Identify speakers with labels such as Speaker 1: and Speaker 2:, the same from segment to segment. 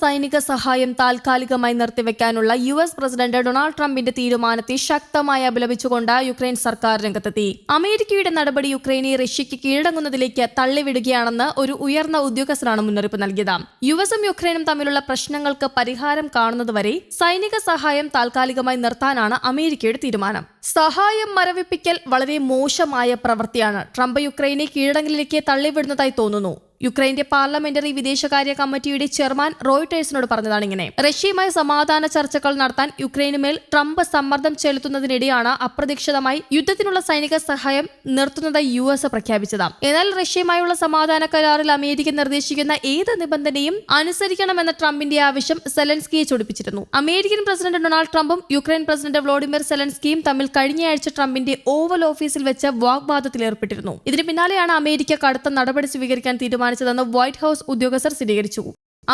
Speaker 1: സൈനിക സഹായം താൽക്കാലികമായി നിർത്തിവെക്കാനുള്ള യു എസ് പ്രസിഡന്റ് ഡൊണാൾഡ് ട്രംപിന്റെ തീരുമാനത്തെ ശക്തമായി അപലപിച്ചുകൊണ്ട് യുക്രൈൻ സർക്കാർ രംഗത്തെത്തി. അമേരിക്കയുടെ നടപടി യുക്രൈനെ റഷ്യയ്ക്ക് കീഴടങ്ങുന്നതിലേക്ക് തള്ളിവിടുകയാണെന്ന് ഒരു ഉയർന്ന ഉദ്യോഗസ്ഥരാണ് മുന്നറിയിപ്പ് നൽകിയത്. യു എസും യുക്രൈനും തമ്മിലുള്ള പ്രശ്നങ്ങൾക്ക് പരിഹാരം കാണുന്നതുവരെ സൈനിക സഹായം താൽക്കാലികമായി നിർത്താനാണ് അമേരിക്കയുടെ തീരുമാനം. സഹായം മരവിപ്പിക്കൽ വളരെ മോശമായ പ്രവൃത്തിയാണ്. ട്രംപ് യുക്രൈനെ കീഴടങ്ങിലേക്ക് തള്ളിവിടുന്നതായി തോന്നുന്നു. യുക്രൈന്റെ പാർലമെന്ററി വിദേശകാര്യ കമ്മിറ്റിയുടെ ചെയർമാൻ റോയിട്ടേഴ്സിനോട് പറഞ്ഞതാണ് ഇങ്ങനെ. റഷ്യയുമായി സമാധാന ചർച്ചകൾ നടത്താൻ യുക്രൈനുമേൽ ട്രംപ് സമ്മർദ്ദം ചെലുത്തുന്നതിനിടെയാണ് അപ്രതീക്ഷിതമായി യുദ്ധത്തിനുള്ള സൈനിക സഹായം നിർത്തുന്നതായി യു എസ് പ്രഖ്യാപിച്ചത് എന്നാൽ റഷ്യയുമായുള്ള സമാധാന കരാറിൽ അമേരിക്ക നിർദ്ദേശിക്കുന്ന ഏത് നിബന്ധനയും അനുസരിക്കണമെന്ന ട്രംപിന്റെ ആവശ്യം സെലൻസ്കിയെ ചൊടിപ്പിച്ചിരുന്നു. അമേരിക്കൻ പ്രസിഡന്റ് ഡൊണാൾഡ് ട്രംപും യുക്രൈൻ പ്രസിഡന്റ് വ്ളോഡിമിർ സെലൻസ്കിയും തമ്മിൽ കഴിഞ്ഞയാഴ്ച ട്രംപിന്റെ ഓവൽ ഓഫീസിൽ വെച്ച് വാഗ്വാദത്തിൽ ഏർപ്പെട്ടിരുന്നു. ഇതിന് പിന്നാലെയാണ് അമേരിക്ക കടുത്ത നടപടി സ്വീകരിക്കാൻ തീരുമാനിച്ചതെന്ന് വൈറ്റ് ഹൌസ് ഉദ്യോഗസ്ഥർ സ്ഥിരീകരിച്ചു.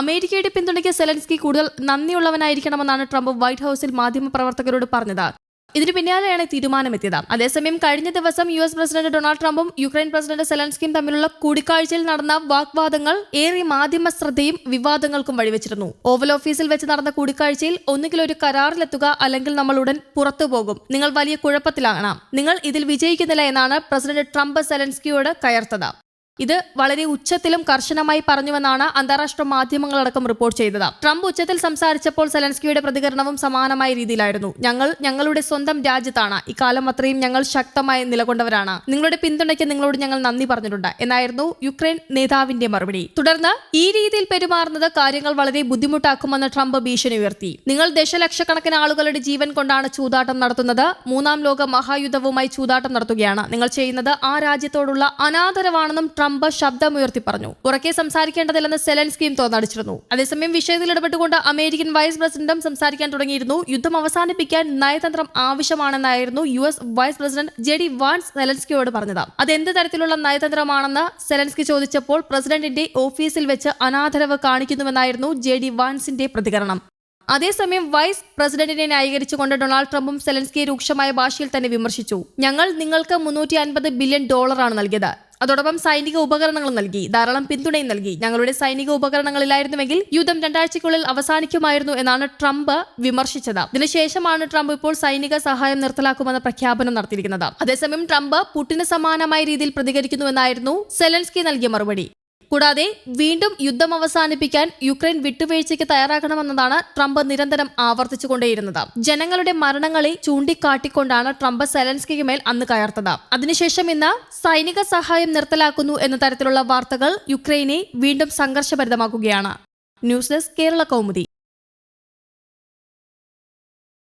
Speaker 1: അമേരിക്കയുടെ പിന്തുണയ്ക്ക് സെലൻസ്കി കൂടുതൽ നന്ദിയുള്ളവനായിരിക്കണമെന്നാണ് ട്രംപ് വൈറ്റ് ഹൌസിൽ മാധ്യമപ്രവർത്തകരോട് പറഞ്ഞത്. ഇതിനു പിന്നാലെയാണ് തീരുമാനമെത്തിയത്. അതേസമയം കഴിഞ്ഞ ദിവസം യു എസ് പ്രസിഡന്റ് ഡൊണാൾഡ് ട്രംപും യുക്രൈൻ പ്രസിഡന്റ് സെലൻസ്കിയും തമ്മിലുള്ള കൂടിക്കാഴ്ചയിൽ നടന്ന വാഗ്വാദങ്ങൾ ഏറെ മാധ്യമ ശ്രദ്ധയും വിവാദങ്ങൾക്കും വഴിവെച്ചിരുന്നു. ഓവൽ ഓഫീസിൽ വെച്ച് നടന്ന കൂടിക്കാഴ്ചയിൽ ഒന്നുകിൽ ഒരു കരാറിലെത്തുക അല്ലെങ്കിൽ നമ്മൾ ഉടൻ പുറത്തു പോകും. നിങ്ങൾ വലിയ കുഴപ്പത്തിലാകണം. നിങ്ങൾ ഇതിൽ വിജയിക്കുന്നില്ല എന്നാണ് പ്രസിഡന്റ് ട്രംപ് സെലൻസ്കിയോട് കയർത്തത്. ഇത് വളരെ ഉച്ചത്തിലും കർശനമായി പറഞ്ഞുവെന്നാണ് അന്താരാഷ്ട്ര മാധ്യമങ്ങളടക്കം റിപ്പോർട്ട് ചെയ്തത്. ട്രംപ് ഉച്ചത്തിൽ സംസാരിച്ചപ്പോൾ സെലൻസ്കിയുടെ പ്രതികരണവും സമാനമായ രീതിയിലായിരുന്നു. ഞങ്ങൾ ഞങ്ങളുടെ സ്വന്തം രാജ്യത്താണ്. ഇക്കാലം അത്രയും ഞങ്ങൾ ശക്തമായി നിലകൊണ്ടവരാണ്. നിങ്ങളുടെ പിന്തുണയ്ക്ക് നിങ്ങളോട് ഞങ്ങൾ നന്ദി പറഞ്ഞിട്ടുണ്ട്. എന്നായിരുന്നു യുക്രൈൻ നേതാവിന്റെ മറുപടി. തുടർന്ന് ഈ രീതിയിൽ പെരുമാറുന്നത് കാര്യങ്ങൾ വളരെ ബുദ്ധിമുട്ടാക്കുമെന്ന് ട്രംപ് ഭീഷണി ഉയർത്തി. നിങ്ങൾ ദശലക്ഷക്കണക്കിന് ആളുകളുടെ ജീവൻ കൊണ്ടാണ് ചൂതാട്ടം നടത്തുന്നത്. മൂന്നാം ലോക മഹായുദ്ധവുമായി ചൂതാട്ടം നടത്തുകയാണ്. നിങ്ങൾ ചെയ്യുന്നത് ആ രാജ്യത്തോടുള്ള അനാദരവാണെന്നും ട്രംപ് ശബ്ദമുയർത്തി പറഞ്ഞു. ഉറക്കെ സംസാരിക്കേണ്ടതില്ലെന്ന് സെലൻസ്കിയും തോന്നടിച്ചിരുന്നു. അതേസമയം വിഷയത്തിൽ ഇടപെട്ടുകൊണ്ട് അമേരിക്കൻ വൈസ് പ്രസിഡന്റും സംസാരിക്കാൻ തുടങ്ങിയിരുന്നു. യുദ്ധം അവസാനിപ്പിക്കാൻ നയതന്ത്രം ആവശ്യമാണെന്നായിരുന്നു U S vice president J D Vance സെലൻസ്കിയോട് പറഞ്ഞത്. അത് എന്ത് തരത്തിലുള്ള നയതന്ത്രമാണെന്ന് സെലൻസ്കി ചോദിച്ചപ്പോൾ പ്രസിഡന്റിന്റെ ഓഫീസിൽ വെച്ച് അനാദരവ് കാണിക്കുന്നുവെന്നായിരുന്നു ജെ ഡി വാൻസിന്റെ പ്രതികരണം. അതേസമയം വൈസ് പ്രസിഡന്റിനെ ന്യായീകരിച്ചുകൊണ്ട് ഡൊണാൾഡ് ട്രംപും സെലൻസ്കിയെ രൂക്ഷമായ ഭാഷയിൽ തന്നെ വിമർശിച്ചു. ഞങ്ങൾ നിങ്ങൾക്ക് മുന്നൂറ്റി അൻപത് ബില്യൺ ഡോളറാണ് നൽകിയത്. അതോടൊപ്പം സൈനിക ഉപകരണങ്ങൾ നൽകി ധാരാളം പിന്തുണയും നൽകി. ഞങ്ങളുടെ സൈനിക ഉപകരണങ്ങളിലായിരുന്നുവെങ്കിൽ യുദ്ധം രണ്ടാഴ്ചയ്ക്കുള്ളിൽ അവസാനിക്കുമായിരുന്നു എന്നാണ് ട്രംപ് വിമർശിച്ചത്. ഇതിനുശേഷമാണ് ട്രംപ് ഇപ്പോൾ സൈനിക സഹായം നിർത്തലാക്കുമെന്ന പ്രഖ്യാപനം നടത്തിയിരിക്കുന്നത്. അതേസമയം ട്രംപ് പുട്ടിന് സമാനമായ രീതിയിൽ പ്രതികരിക്കുന്നുവെന്നായിരുന്നു സെലൻസ്കി നൽകിയ മറുപടി. കൂടാതെ വീണ്ടും യുദ്ധം അവസാനിപ്പിക്കാൻ യുക്രൈൻ വിട്ടുവീഴ്ചയ്ക്ക് തയ്യാറാക്കണമെന്നതാണ് ട്രംപ് നിരന്തരം ആവർത്തിച്ചുകൊണ്ടേയിരുന്നത്. ജനങ്ങളുടെ മരണങ്ങളെ ചൂണ്ടിക്കാട്ടിക്കൊണ്ടാണ് ട്രംപ് സെലൻസ്കിക്ക് മേൽ അന്ന് കയർത്തത്. അതിനുശേഷം ഇന്ന് സൈനിക സഹായം നിർത്തലാക്കുന്നു എന്ന തരത്തിലുള്ള വാർത്തകൾ യുക്രൈനെ വീണ്ടും സംഘർഷഭരിതമാക്കുകയാണ്. News desk Kerala Kaumudi.